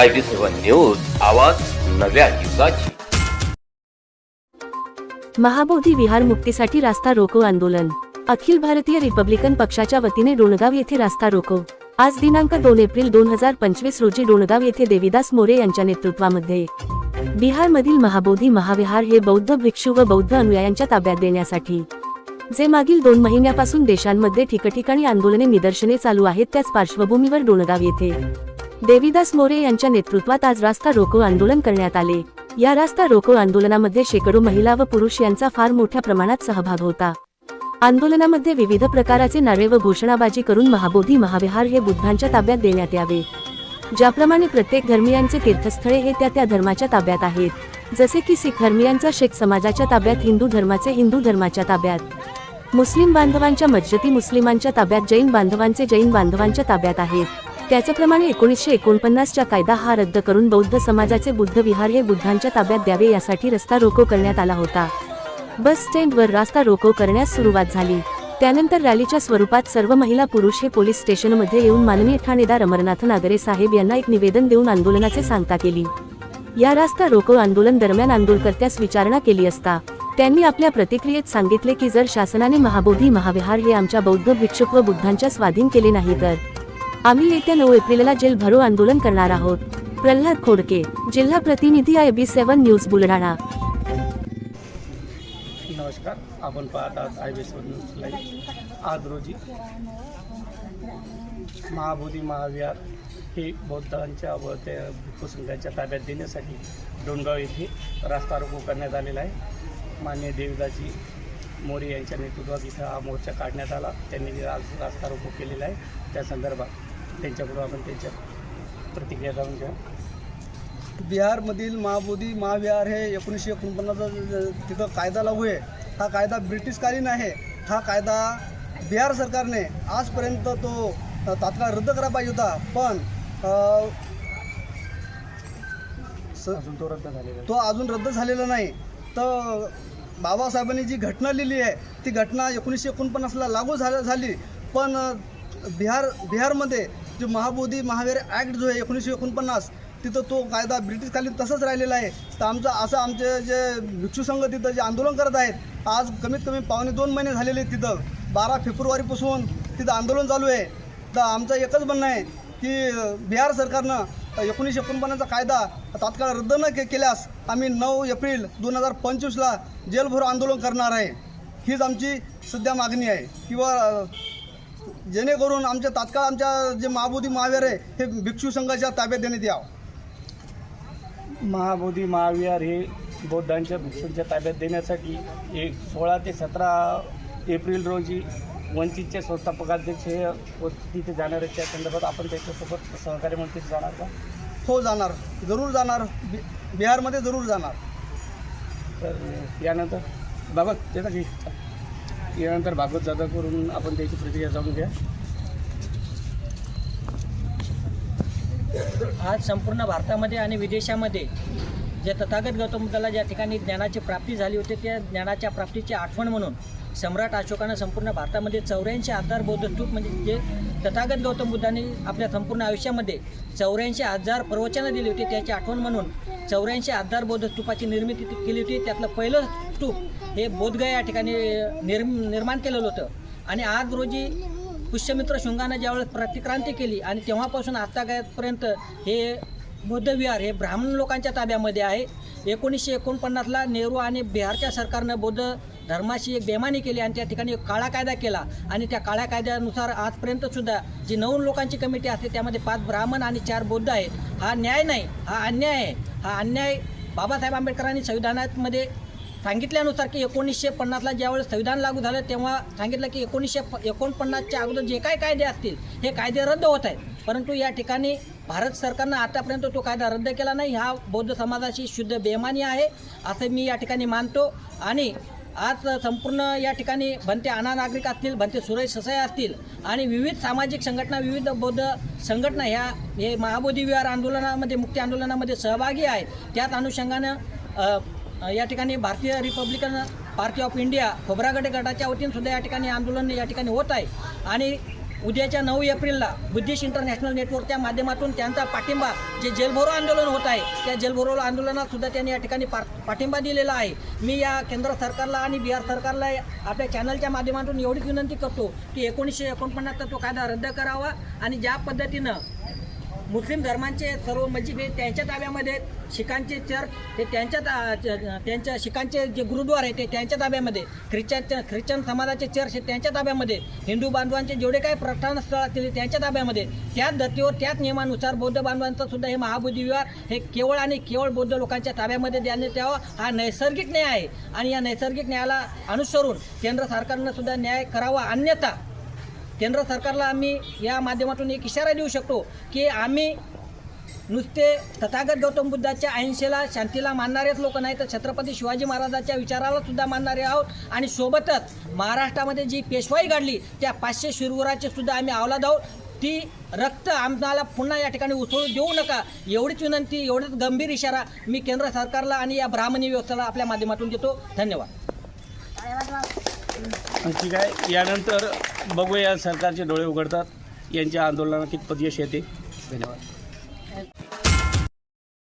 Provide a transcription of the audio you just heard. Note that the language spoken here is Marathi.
आय बी सेवन न्यूज आवाज नव्या युगाची. महाबोधी विहार मुक्तीसाठी रास्ता रोको आंदोलन. अखिल भारतीय रिपब्लिकन पक्षाच्या वतीने डोणगाव येथे रास्ता रोको. आज दिनांक दोन एप्रिल दोन हजार पंचवीस रोजी डोणगाव येथे देविदास मोरे यांच्या नेतृत्वामध्ये. बिहारमधील महाबोधी महाविहार हे बौद्ध भिक्षू व बौद्ध अनुयायांच्या ताब्यात देण्यासाठी. जे मागील दोन महिन्यापासून देशांमध्ये ठिकठिकाणी आंदोलने निदर्शने चालू आहेत त्याच पार्श्वभूमीवर डोणगाव येथे देविदास मोरे यांच्या नेतृत्वात आज रास्ता रोको आंदोलन करण्यात आले. या रास्ता रोको आंदोलनामध्ये शेकडो महिला व पुरुष यांचा फार मोठ्या प्रमाणात सहभाग होता. आंदोलनामध्ये विविध प्रकाराचे नारे व घोषणाबाजी करून महाबोधी महाविहार हे बुद्धांच्या ताब्यात देण्यात यावे. ज्याप्रमाणे प्रत्येक धर्मियांचे तीर्थस्थळे हे त्या त्या धर्माच्या ताब्यात आहेत. जसे की सिख धर्मियांचा शेख समाजाच्या ताब्यात हिंदू धर्माचे हिंदू धर्माच्या ताब्यात. मुस्लिम बांधवांच्या मज्जती मुस्लिमांच्या ताब्यात जैन बांधवांचे जैन बांधवांच्या ताब्यात आहेत. त्याचप्रमाणे एकोणीसशे एकोणपन्नासच्या कायदा हा रद्द करून बौद्ध समाजाचे बुद्ध विहार हे बुद्धांच्या ताब्यात द्यावे यासाठी रस्ता रोको करण्यात आला होता. बस स्टँडवर रास्ता रोको करण्यास सुरुवात झाली. त्यानंतर रॅलीच्या स्वरूपात सर्व महिला पुरुष हे पोलीस स्टेशनमध्ये येऊन माननीय ठाणेदार अमरनाथ नागरे साहेब यांना एक निवेदन देऊन आंदोलनाचे सांगता केली. या रास्ता रोको आंदोलन दरम्यान आंदोलकर्त्यास विचारणा केली असता त्यांनी आपल्या प्रतिक्रियेत सांगितले की जर शासनाने महाबोधी महाविहार हे आमच्या बौद्ध भिक्षुक व बुद्धांच्या स्वाधीन केले नाही तर आम्ही येत्या नऊ एप्रिलला जेल भरो आंदोलन करणार आहोत. प्रल्हाद खोडके जिल्हा प्रतिनिधी I B seven news Buldhana. नमस्कार आपण पाहत आहात आय बी न्यूज लाईव्ह. आज रोजी महाबोधी महाविहार हे बौद्धांच्या व त्या भिक्खू ताब्यात देण्यासाठी डोंडगाव येथे रास्ता रोको करण्यात आलेला आहे. मान्य देवदाजी मोरे यांच्या नेतृत्वात इथं हा मोर्चा काढण्यात आला. त्यांनी आज रास्ता रोको केलेला आहे. त्या संदर्भात त्यांच्याकडून आपण त्यांच्या प्रतिक्रिया जाणून घ्या बिहारमधील महाबोधी महाविहार हे एकोणीसशे एकोणपन्नासचा तिथं कायदा लागू आहे. हा कायदा ब्रिटिशकालीन आहे. हा कायदा बिहार सरकारने आजपर्यंत तो तात्काळ रद्द करायला पाहिजे होता. पण तो रद्द झालेला. तो अजून रद्द झालेला नाही. तर बाबासाहेबांनी जी घटना लिहिली आहे ती घटना एकोणीसशे एकोणपन्नासला लागू झाल्या झाली. पण बिहार बिहारमध्ये जे महाबोधी महावीर ॲक्ट जो आहे एकोणीसशे एकोणपन्नास तिथं तो कायदा ब्रिटिशकालीन तसंच राहिलेला आहे. तर आमचं असं आमचे जे भिक्षू संघ तिथं जे आंदोलन करत आहेत आज कमीत कमी पावणे दोन महिने झालेले आहेत तिथं. बारा फेब्रुवारीपासून तिथं आंदोलन चालू आहे. तर आमचं एकच म्हणणं आहे की बिहार सरकारनं एकोणीसशे एकोणपन्नासचा कायदा तात्काळ रद्द न के केल्यास आम्ही नऊ एप्रिल दोन हजार पंचवीसला जेलभरो आंदोलन करणार आहे. हीच आमची सध्या मागणी आहे. किंवा जेणेकरून आमच्या तात्काळ आमच्या जे महाबोधी महावीर आहे हे भिक्षू संघाच्या ताब्यात देण्यात यावं. महाबोधी महाविहार हे बौद्धांच्या भिक्षूंच्या ताब्यात देण्यासाठी एक सोळा ते सतरा एप्रिल रोजी वंचितचे संस्थापकाध्यक्ष हे तिथे जाणार आहेत. त्या संदर्भात आपण त्याच्यासोबत सहकार्य मंत्री जाणार का? हो जाणार. जरूर जाणार. बि बिहारमध्ये जरूर जाणार. तर यानंतर बाबा की? यानंतर भागवत जादा करून आपण त्याची प्रतिक्रिया जाणून घ्या आज संपूर्ण भारतामध्ये आणि विदेशामध्ये जे तथागत गौतम बुद्धाला ज्या ठिकाणी ज्ञानाची प्राप्ती झाली होती त्या ज्ञानाच्या प्राप्तीची आठवण म्हणून सम्राट अशोकानं संपूर्ण भारतामध्ये चौऱ्याऐंशी हजार बौद्ध स्तूप म्हणजे जे तथागत गौतम बुद्धांनी आपल्या संपूर्ण आयुष्यामध्ये चौऱ्याऐंशी हजार प्रवचनं दिली होती त्याची आठवण म्हणून चौऱ्याऐंशी हजार बौद्ध स्तूपाची निर्मिती केली होती. त्यातलं पहिलं स्तूप हे बोधगया या ठिकाणी निर्म निर्माण केलेलं होतं. आणि आज रोजी पुष्यमित्र शृंगानं ज्यावेळेस प्रतिक्रांती केली आणि तेव्हापासून आत्तापर्यंत हे बौद्धविहार हे ब्राह्मण लोकांच्या ताब्यामध्ये आहे. एकोणीसशे एकोणपन्नासला नेहरू आणि बिहारच्या सरकारनं बौद्ध धर्माशी एक बेमानी केली आणि त्या ठिकाणी एक काळा कायदा केला. आणि त्या काळ्या कायद्यानुसार आजपर्यंत सुद्धा जी नऊ लोकांची कमिटी असते त्यामध्ये पाच ब्राह्मण आणि चार बौद्ध आहेत. हा न्याय नाही हा अन्याय आहे. हा अन्याय बाबासाहेब आंबेडकरांनी संविधानामध्ये सांगितल्यानुसार की एकोणीसशे पन्नासला ज्यावेळेस संविधान लागू झालं तेव्हा सांगितलं की एकोणीसशे प एकोणपन्नासच्या अगोदर जे काही कायदे असतील हे कायदे रद्द होत आहेत. परंतु या ठिकाणी भारत सरकारनं आतापर्यंत तो कायदा रद्द केला नाही. हा बौद्ध समाजाची शुद्ध बेमानी आहे असं मी या ठिकाणी मानतो. आणि आज संपूर्ण या ठिकाणी भंते अना नागरिक असतील भंते सुरेश ससाई असतील आणि विविध सामाजिक संघटना विविध बौद्ध संघटना ह्या हे महाबोधी विहार आंदोलनामध्ये मुक्ती आंदोलनामध्ये सहभागी आहेत त्याच अनुषंगानं या ठिकाणी भारतीय Republican Party of India Khobragade गटाच्या वतीने सुद्धा या ठिकाणी आंदोलन या ठिकाणी होत आहे. आणि उद्याच्या नऊ एप्रिलला बुद्धिस्ट इंटरनॅशनल नेटवर्कच्या माध्यमातून त्यांचा पाठिंबा जे जेलभरो आंदोलन होत आहे त्या जेलभरो आंदोलनात सुद्धा त्यांनी या ठिकाणी पा पाठिंबा दिलेला आहे. मी या केंद्र सरकारला आणि बिहार सरकारला आपल्या चॅनलच्या माध्यमातून एवढीच विनंती करतो की एकोणीसशे एकोणपन्नासचा तो कायदा रद्द करावा आणि ज्या पद्धतीनं मुस्लिम धर्मांचे सर्व मस्जिद हे त्यांच्या ताब्यामध्ये आहेत. शिखांचे चर्च हे त्यांच्या ता- त्यांच्या शिखांचे जे गुरुद्वार आहे ते त्यांच्या ताब्यामध्ये. ख्रिश्चन ख्रिश्चन समाजाचे चर्च हे त्यांच्या ताब्यामध्ये. हिंदू बांधवांचे जेवढे काही प्रस्थानस्थळ असतील त्यांच्या ताब्यामध्ये. त्याच धर्तीवर त्याच नियमानुसार बौद्ध बांधवांचं सुद्धा हे महाबोधी विहार हे केवळ आणि केवळ बौद्ध लोकांच्या ताब्यामध्ये देण्यात यावं हा नैसर्गिक न्याय आहे. आणि या नैसर्गिक न्यायाला अनुसरून केंद्र सरकारनं सुद्धा न्याय करावा अन्यथा केंद्र सरकारला आम्ही या माध्यमातून एक इशारा देऊ शकतो की आम्ही नुसते तथागत गौतम बुद्धाच्या अहिंसेला शांतीला मानणारेच लोक नाही तर छत्रपती शिवाजी महाराजांच्या विचाराला सुद्धा मानणारे आहोत. आणि सोबतच महाराष्ट्रामध्ये जी पेशवाई घडली त्या पाचशे शिरवराचे सुद्धा आम्ही अवलाद आहोत. ती रक्त आम्हाला पुन्हा या ठिकाणी उसळू देऊ नका. एवढीच विनंती एवढंच गंभीर इशारा मी केंद्र सरकारला आणि या ब्राह्मणी व्यवस्थेला आपल्या माध्यमातून देतो. धन्यवाद. ठीक आहे यानंतर बघूया सरकारचे डोळे उघडतात. यांच्या आंदोलनाला कितपत यश येते. धन्यवाद.